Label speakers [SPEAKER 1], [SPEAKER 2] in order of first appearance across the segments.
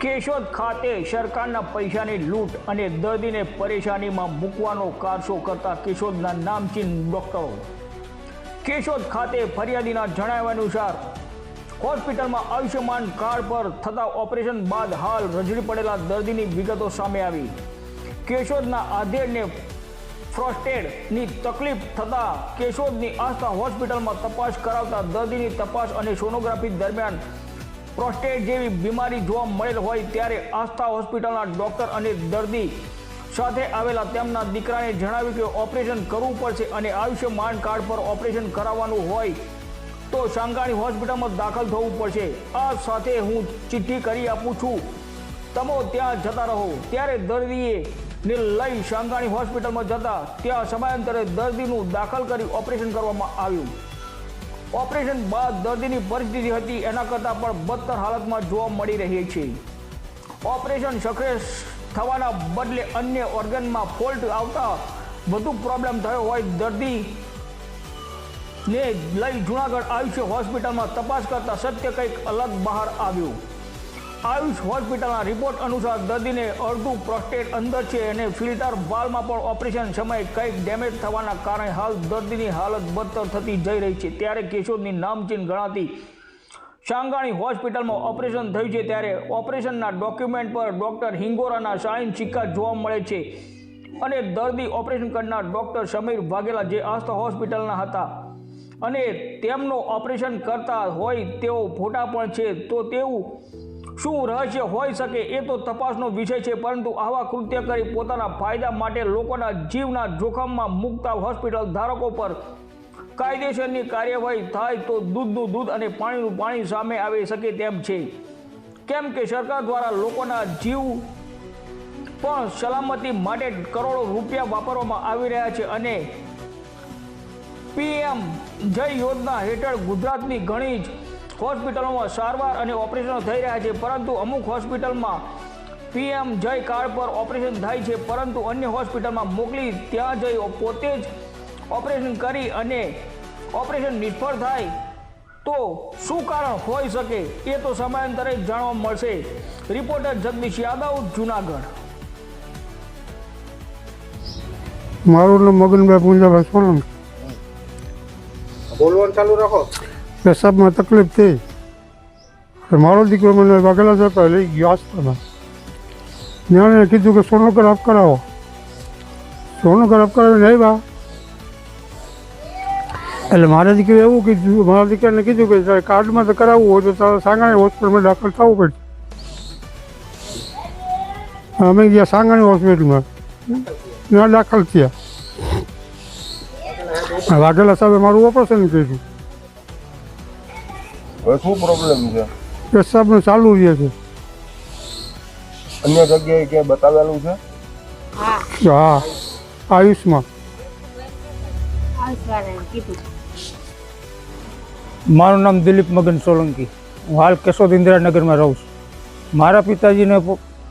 [SPEAKER 1] કેશોદ ખાતે સરકારના પૈસાની લૂંટ અને દર્દીને પરેશાનીમાં મૂકવાનો કારસો કરતા કેશોદના નામચીન ડોક્ટરો. કેશોદ ખાતે ફરિયાદીના જણાવ્યા અનુસાર, હોસ્પિટલમાં આયુષ્યમાન કાર્ડ પર થતા ઓપરેશન બાદ હાલ રજડી પડેલા દર્દીની વિગતો સામે આવી. કેશોદના આધેડને ફ્રોસ્ટેડની તકલીફ થતાં કેશોદની આસ્થા હોસ્પિટલમાં તપાસ કરાવતા દર્દીની તપાસ અને સોનોગ્રાફી દરમિયાન પ્રોસ્ટેટ જેવી બીમારી જોવા મળેલ હોય ત્યારે આસ્થા હોસ્પિટલના ડોક્ટર અને દર્દી સાથે આવેલા તેમના દીકરાને જણાવ્યું કે ઓપરેશન કરવું પડશે અને આયુષ્યમાન કાર્ડ પર ઓપરેશન કરાવવાનું હોય તો સાંગાણી હોસ્પિટલમાં દાખલ થવું પડશે. આ સાથે હું ચિઠ્ઠી કરી આપું છું. તમો ત્યાં જતા રહો. ત્યારે દર્દીએ ને લઈ સાંગાણી હોસ્પિટલમાં જતા ત્યાં સમયાંતરે દર્દીનું દાખલ કરી ઓપરેશન કરવામાં આવ્યું. ઓપરેશન બાદ દર્દીની પરિસ્થિતિ હતી, એના કરતાં પણ બદતર હાલતમાં જોવા મળી રહી છે. ઓપરેશન સક્સેસ થવાના બદલે અન્ય ઓર્ગનમાં ફોલ્ટ આવતા વધુ પ્રોબ્લેમ થયો હોય દર્દી ને લઈ જુનાગઢ આયુષ્ય હોસ્પિટલમાં તપાસ કરતાં સત્ય કંઈક અલગ બહાર આવ્યું. આયુષ હોસ્પિટલના રિપોર્ટ અનુસાર દર્દીને અડધું પ્રોસ્ટેટ અંદર છે અને ફિલ્ટર વાલમાં પણ ઓપરેશન સમયે કંઈક ડેમેજ થવાના કારણે હાલ દર્દીની હાલત બદતર થતી જઈ રહી છે. ત્યારે કેશોદની નામચીન ગણાતી સાંગાણી હોસ્પિટલમાં ઓપરેશન થયું છે ત્યારે ઓપરેશનના ડોક્યુમેન્ટ પર ડૉક્ટર હિંગોરાના સાઇન સિક્કા જોવા મળે છે અને દર્દી ઓપરેશન કરનાર ડૉક્ટર સમીર વાઘેલા જે આસ્થા હોસ્પિટલના હતા અને તેમનો ઓપરેશન કરતા હોય તેવો ફોટા પણ છે. તો તેવું શું રહસ્ય હોઈ શકે એ તો તપાસનો વિષય છે, પરંતુ આવા કૃત્ય કરી પોતાના ફાયદા માટે લોકોના જીવના જોખમમાં મૂકતા હોસ્પિટલ ધારકો પર કાયદેસરની કાર્યવાહી થાય તો દૂધનું દૂધ અને પાણીનું પાણી સામે આવી શકે તેમ છે. કેમ કે સરકાર દ્વારા લોકોના જીવ પણ સલામતી માટે કરોડો રૂપિયા વાપરવામાં આવી રહ્યા છે અને પીએમ જય યોજના હેઠળ ગુજરાતની ઘણી જ હોસ્પિટલોમાં સારવાર અને ઓપરેશનો થઈ રહ્યા છે પરંતુ અમુક હોસ્પિટલમાં પીએમ જય કાર્ડ પર ઓપરેશન થાય છે પરંતુ અન્ય હોસ્પિટલમાં મોકલી ત્યાં જઈ પોતે જ ઓપરેશન કરી અને ઓપરેશન નિષ્ફળ થાય. તો શું કારણ હોઈ શકે? એ તો સમયાંતરે જાણવા મળશે. રિપોર્ટર જગદીશ યાદવ જુનાગઢ.
[SPEAKER 2] મારું નામ મગનભાઈ પૂંજાભાઈ સોલંકી.
[SPEAKER 3] બોલવાનું ચાલુ રાખો.
[SPEAKER 2] પેશાબમાં તકલીફ થઈ. મારો દીકરો મને વાઘેલા જતા લઈ ગયો આસ્થામાં ત્યાં કીધું કે સોનોગ્રાફ કરાવો. સોનોગ્રાફ કરાવીને આવ્યા. એટલે મારા દીકરી એવું કીધું, મારા દીકરાને કીધું કે તારે કાર્ડમાં તો કરાવવું હોય તો તારે સાંગાણી હોસ્પિટલમાં દાખલ થવું પડશે. અમે ગયા સાંગાણી હોસ્પિટલમાં. ત્યાં દાખલ થયા. વાઘેલા સાહેબે મારું ઓપરેશન કર્યું.
[SPEAKER 3] હવે શું પ્રોબ્લેમ છે?
[SPEAKER 2] પેશાબનું ચાલુ રહે છે.
[SPEAKER 3] અન્ય જગ્યાએ ક્યાંય બતાવેલું છે?
[SPEAKER 2] હા. આયુષમાં
[SPEAKER 4] મારું નામ દિલીપ મગન સોલંકી. હું હાલ કેશોદ ઇન્દિરાનગરમાં રહું છું. મારા પિતાજીને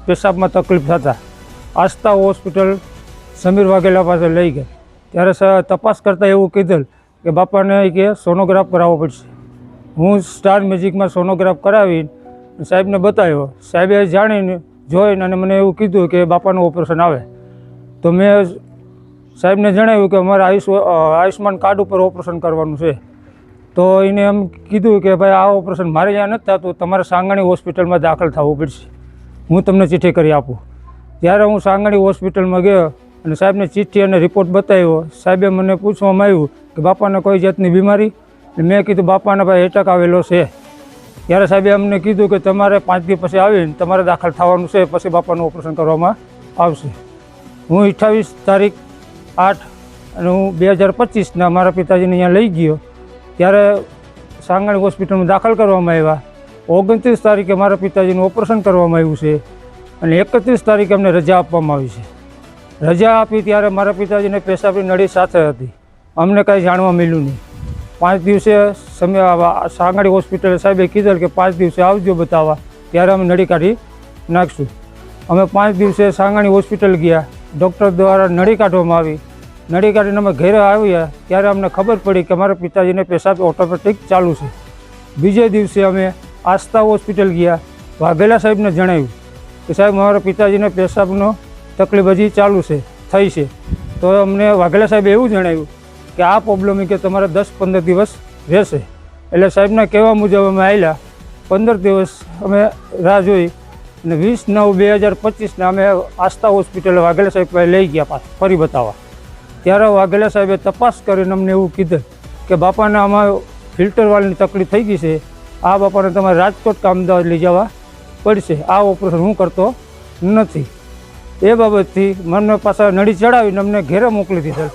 [SPEAKER 4] પેશાબમાં તકલીફ થતા આસ્થા હોસ્પિટલ સમીર વાઘેલા પાસે લઈ ગયા. ત્યારે તપાસ કરતાં એવું કીધેલ કે બાપાને કે સોનોગ્રાફ કરાવવો પડશે. હું સ્ટાર મ્યુઝિકમાં સોનોગ્રાફ કરાવી સાહેબને બતાવ્યો. સાહેબે જાણીને જોઈને અને મને એવું કીધું કે બાપાનું ઓપરેશન આવે. તો મેં સાહેબને જણાવ્યું કે અમારે આયુષ આયુષ્માન કાર્ડ ઉપર ઓપરેશન કરવાનું છે. તો એને એમ કીધું કે ભાઈ, આ ઓપરેશન મારે ત્યાં નથી થતું, તમારે સાંગાણી હોસ્પિટલમાં દાખલ થવું પડશે. હું તમને ચિઠ્ઠી કરી આપું. ત્યારે હું સાંગાણી હોસ્પિટલમાં ગયો અને સાહેબને ચિઠ્ઠી અને રિપોર્ટ બતાવ્યો. સાહેબે મને પૂછવામાં આવ્યું કે બાપાને કોઈ જાતની બીમારી? મેં કીધું, બાપાને ભાઈ એટક આવેલો છે. ત્યારે સાહેબે અમને કીધું કે તમારે પાંચ દિવસ પછી આવીને તમારે દાખલ થવાનું છે, પછી બાપાનું ઓપરેશન કરવામાં આવશે. હું અઠ્ઠાવીસ તારીખ આઠ અને હું બે હજાર પચીસના મારા પિતાજીને અહીંયા લઈ ગયો. ત્યારે સાંગાણી હોસ્પિટલમાં દાખલ કરવામાં આવ્યા. ઓગણત્રીસ તારીખે મારા પિતાજીનું ઓપરેશન કરવામાં આવ્યું છે અને એકત્રીસ તારીખે અમને રજા આપવામાં આવી છે. રજા આપી ત્યારે મારા પિતાજીને પેશાબની નળી સાથે હતી. અમને કાંઈ જાણવા મળ્યું નહીં. પાંચ દિવસે સમય સાંગાણી હોસ્પિટલે સાહેબે કીધેલ કે પાંચ દિવસે આવજો બતાવવા. ત્યારે અમે નળી કાઢી નાખશું. અમે પાંચ દિવસે સાંગાણી હોસ્પિટલ ગયા. ડૉક્ટર દ્વારા નળી કાઢવામાં આવી. નળી કાઢીને અમે ઘરે આવ્યા. ત્યારે અમને ખબર પડી કે મારા પિતાજીને પેશાબ ઓટોમેટિક ચાલુ છે. બીજે દિવસે અમે આસ્થા હોસ્પિટલ ગયા. વાઘેલા સાહેબને જણાવ્યું કે સાહેબ, મારા પિતાજીને પેશાબનો તકલીફ હજી ચાલુ છે, થઈ છે. તો અમને વાઘેલા સાહેબે એવું જણાવ્યું કે આ પ્રોબ્લેમ કે તમારે દસ પંદર દિવસ રહેશે. એટલે સાહેબના કહેવા મુજબ અમે આવ્યા પંદર દિવસ અમે રાહ જોઈ અને વીસ નવ બે હજાર પચીસના અમે આસ્થા હોસ્પિટલ વાઘેલા સાહેબ લઈ ગયા પાછા, ફરી બતાવવા. ત્યારે વાઘેલા સાહેબે તપાસ કરીને અમને એવું કીધું કે બાપાને આમાં ફિલ્ટરવાળની તકલીફ થઈ ગઈ છે. આ બાપાને તમારે રાજકોટ કે અમદાવાદ લઈ જવા પડશે. આ ઓપરેશન હું કરતો નથી. એ બાબતથી મને પાછા નડી ચડાવીને અમને ઘેરે મોકલી દીધેલ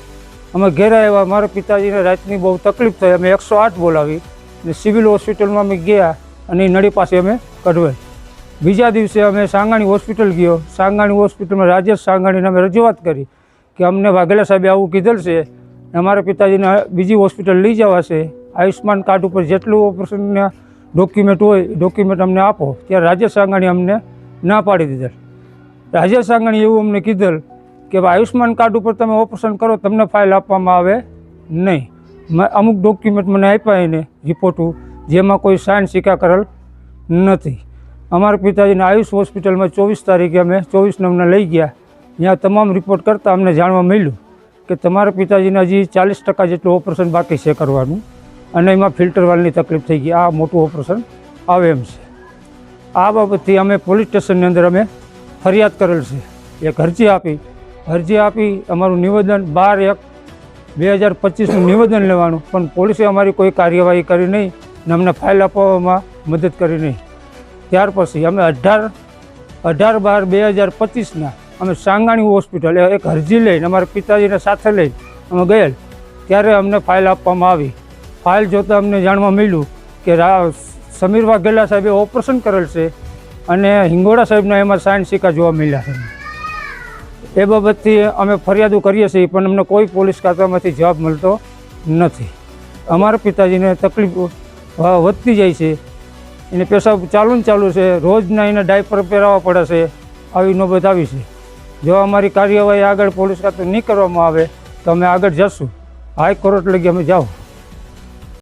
[SPEAKER 4] અમે ઘેરે આવ્યા, મારા પિતાજીને રાતની બહુ તકલીફ થઈ. અમે એકસો આઠ બોલાવી અને સિવિલ હોસ્પિટલમાં અમે ગયા અને એ નળી પાસે અમે કઢવેલ બીજા દિવસે અમે સાંગાણી હોસ્પિટલ ગયો. સાંગાણી હોસ્પિટલમાં રાજેશ સાંગાણીને અમે રજૂઆત કરી કે અમને વાઘેલા સાહેબે આવું કીધેલ છે અને અમારા પિતાજીને બીજી હોસ્પિટલ લઈ જવા છે. આયુષ્માન કાર્ડ ઉપર જેટલું ઓપરેશનના ડોક્યુમેન્ટ હોય ડોક્યુમેન્ટ અમને આપો. ત્યારે રાજેશ સાંગાણી અમને ના પાડી દીધેલ. રાજેશ સાંગાણી એવું અમને કીધેલ કે આયુષ્યમાન કાર્ડ ઉપર તમે ઓપરેશન કરો, તમને ફાઇલ આપવામાં આવે નહીં. અમુક ડોક્યુમેન્ટ મને આપ્યા એને રિપોર્ટ જેમાં કોઈ સાઇન સિક્કા કરેલ નથી. અમારા પિતાજીને આયુષ હોસ્પિટલમાં ચોવીસ તારીખે અમે ચોવીસ નવના લઈ ગયા. ત્યાં તમામ રિપોર્ટ કરતાં અમને જાણવા મળ્યું કે તમારા પિતાજીને હજી ચાલીસ ટકા જેટલું ઓપરેશન બાકી છે કરવાનું અને એમાં ફિલ્ટર વાલની તકલીફ થઈ ગઈ. આ મોટું ઓપરેશન આવે એમ છે. આ બાબતથી અમે પોલીસ સ્ટેશનની અંદર અમે ફરિયાદ કરેલ છે. એક અરજી આપી અરજી આપી અમારું નિવેદન બાર એક બે હજાર પચીસનું નિવેદન લેવાનું, પણ પોલીસે અમારી કોઈ કાર્યવાહી કરી નહીં ને અમને ફાઇલ આપવામાં મદદ કરી નહીં. ત્યાર પછી અમે અઢાર અઢાર બાર બે હજાર પચીસના અમે સાંગાણી હોસ્પિટલ એક અરજી લઈને અમારા પિતાજીને સાથે લઈ અમે ગયેલ. ત્યારે અમને ફાઇલ આપવામાં આવી. ફાઇલ જોતાં અમને જાણવા મળ્યું કે રા સમીર વાઘેલા સાહેબે ઓપરેશન કરેલ છે અને હિંગોળા સાહેબના એમાં સાઇન સિક્કા જોવા મળ્યા છે. એ બાબતથી અમે ફરિયાદો કરીએ છીએ, પણ અમને કોઈ પોલીસ ખાતામાંથી જવાબ મળતો નથી. અમારા પિતાજીને તકલીફ વધતી જાય છે. એને પેશાબ ચાલુ ને ચાલુ છે. રોજના એને ડાયપર પહેરાવવા પડે છે. આવી નોબત આવી છે. જો અમારી કાર્યવાહી આગળ પોલીસ ખાતું નહીં કરવામાં આવે, તો અમે આગળ જશું. હાઈકોર્ટ લગી અમે જાઓ.